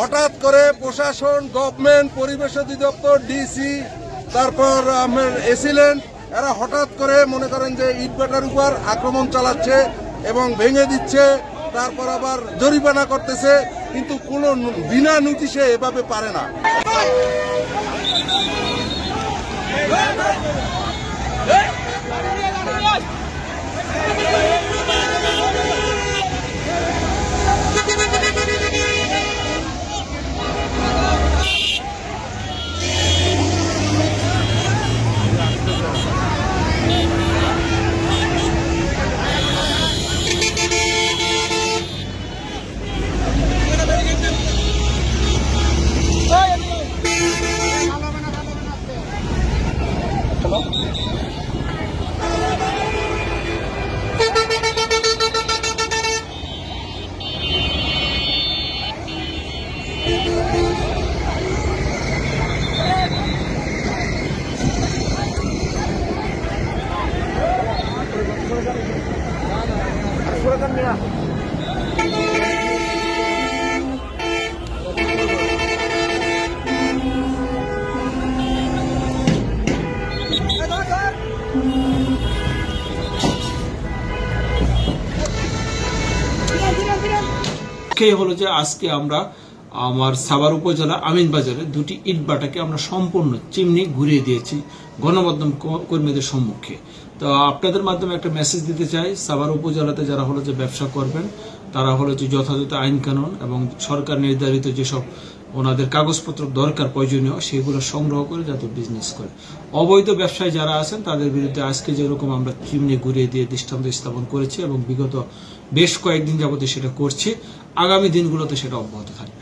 হঠাৎ করে প্রশাসন গভর্নমেন্ট পরিবেশ অধিদপ্তর ডিসি তারপর আমার এসিলেন্ট এরা হঠাৎ করে মনে করেন যে ইটভাটার উপর আক্রমণ চালাচ্ছে এবং ভেঙে দিচ্ছে, তারপর আবার জরিমানা করতেছে, কিন্তু কোনো বিনা নোটিশে এভাবে পারে না। সেই হলো যে আজকে আমরা আমার সাভার উপজেলা আমিনবাজারে দুটি ইট ইটবাটাকে আমরা সম্পূর্ণ চিমনি ঘুরিয়ে দিয়েছি গণমাধ্যম কর্মীদের সম্মুখে। তো আপনাদের মাধ্যমে একটা মেসেজ দিতে চাই। সাভার উপজেলাতে যারা হলো যে ব্যবসা করবেন, তারা হলো যে যথাযথ আইন কানুন এবং সরকার নির্ধারিত যেসব ওনাদের কাগজপত্র দরকার প্রয়োজনীয়, সেগুলো সংগ্রহ করে যাতে বিজনেস করে। অবৈধ ব্যবসায়ী যারা আছেন, তাদের বিরুদ্ধে আজকে যেরকম আমরা চিমনি ঘুরিয়ে দিয়ে দৃষ্টান্ত স্থাপন করেছি এবং বিগত বেশ কয়েকদিন যাবতীয় সেটা করছি, আগামী দিনগুলোতে সেটা অব্যাহত থাকবে।